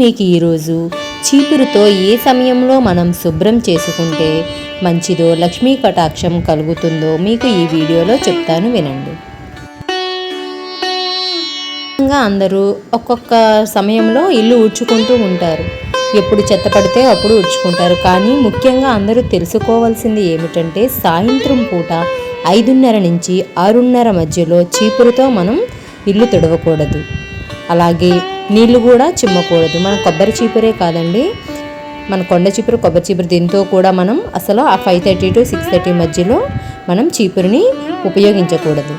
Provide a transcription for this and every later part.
మీకు ఈరోజు చీపురుతో ఏ సమయంలో మనం శుభ్రం చేసుకుంటే మంచిదో లక్ష్మీ కటాక్షం కలుగుతుందో మీకు ఈ వీడియోలో చెప్తాను వినండి. అందరూ ఒక్కొక్క సమయంలో ఇల్లు ఊడ్చుకుంటూ ఉంటారు. ఎప్పుడు చెత్త పడితే అప్పుడు ఉడ్చుకుంటారు కానీ ముఖ్యంగా అందరూ తెలుసుకోవాల్సింది ఏమిటంటే సాయంత్రం పూట ఐదున్నర నుంచి ఆరున్నర మధ్యలో చీపురుతో మనం ఇల్లు తుడవకూడదు. అలాగే నీళ్ళు కూడా చిమ్మకూడదు. మన కొబ్బరి చీపురే కాదండి. మన కొండ చీపురు కొబ్బరి చీపురు దీంతో కూడా మనం అసలు ఆ five thirty to six thirty మధ్యలో మనం చీపురుని ఉపయోగించకూడదు.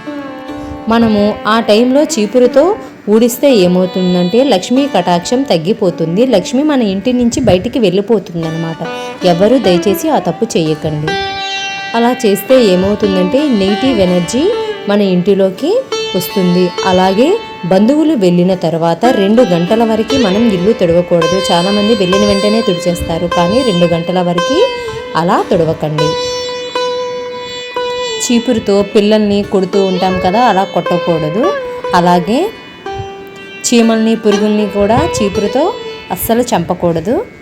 మనము ఆ టైంలో చీపురుతో ఊడిస్తే ఏమవుతుందంటే లక్ష్మీ కటాక్షం తగ్గిపోతుంది. లక్ష్మి మన ఇంటి నుంచి బయటికి వెళ్ళిపోతుంది అనమాట ఎవరు దయచేసి ఆ తప్పు చేయకండి. అలా చేస్తే ఏమవుతుందంటే నెగిటివ్ ఎనర్జీ మన ఇంటిలోకి వస్తుంది. అలాగే బంధువులు వెళ్ళిన తర్వాత రెండు గంటల వరకు మనం ఇల్లు తుడవకూడదు. చాలామంది వెళ్ళిన వెంటనే తుడిచేస్తారు. కానీ రెండు గంటల వరకు అలా తుడవకండి. చీపురుతో పిల్లల్ని కొడుతూ ఉంటాం కదా అలా కొట్టకూడదు. అలాగే చీమల్ని పురుగుల్ని కూడా చీపురుతో అస్సలు చంపకూడదు.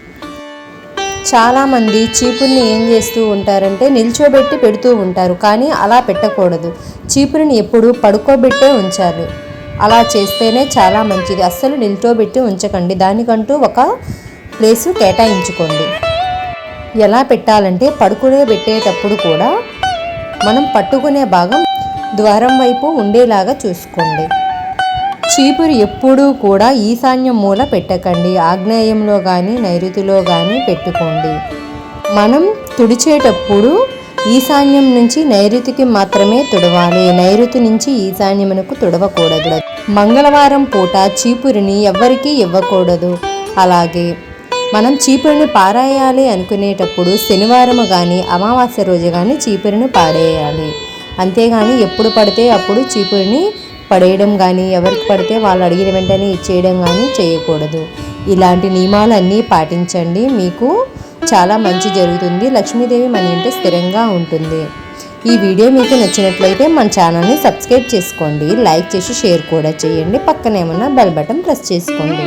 చాలామంది చీపురుని ఏం చేస్తూ ఉంటారంటే నిల్చోబెట్టి పెడుతూ ఉంటారు కానీ అలా పెట్టకూడదు. చీపురుని ఎప్పుడు పడుకోబెట్టే ఉంచాలి. అలా చేస్తేనే చాలా మంచిది. అస్సలు నిల్చోబెట్టి ఉంచకండి. దానికంటూ ఒక ప్లేసు కేటాయించుకోండి. ఎలా పెట్టాలంటే పడుకునే పెట్టేటప్పుడు కూడా మనం పట్టుకునే భాగం ద్వారం వైపు ఉండేలాగా చూసుకోండి. చీపురు ఎప్పుడూ కూడా ఈశాన్యం మూల పెట్టకండి. ఆగ్నేయంలో కానీ నైరుతిలో కానీ పెట్టుకోండి. మనం తుడిచేటప్పుడు ఈశాన్యం నుంచి నైరుతికి మాత్రమే తుడవాలి. నైరుతి నుంచి ఈశాన్యమునకు తుడవకూడదు. మంగళవారం పూట చీపురిని ఎవ్వరికీ ఇవ్వకూడదు. అలాగే మనం చీపురిని పారేయాలి అనుకునేటప్పుడు శనివారం కానీ అమావాస్య రోజు కానీ చీపురిని పాడేయాలి అంతేగాని ఎప్పుడు పడితే అప్పుడు చీపురిని పడేయడం కానీ ఎవరికి పడితే వాళ్ళు అడిగిన వెంటనే ఇచ్చేయడం కానీ చేయకూడదు. ఇలాంటి నియమాలన్నీ పాటించండి. మీకు చాలా మంచి జరుగుతుంది. లక్ష్మీదేవి మన ఇంటి స్థిరంగా ఉంటుంది. ఈ వీడియో మీకు నచ్చినట్లయితే మన ఛానల్ని సబ్స్క్రైబ్ చేసుకోండి. లైక్ చేసి షేర్ కూడా చేయండి. పక్కనేమన్నా బెల్ బటన్ ప్రెస్ చేసుకోండి.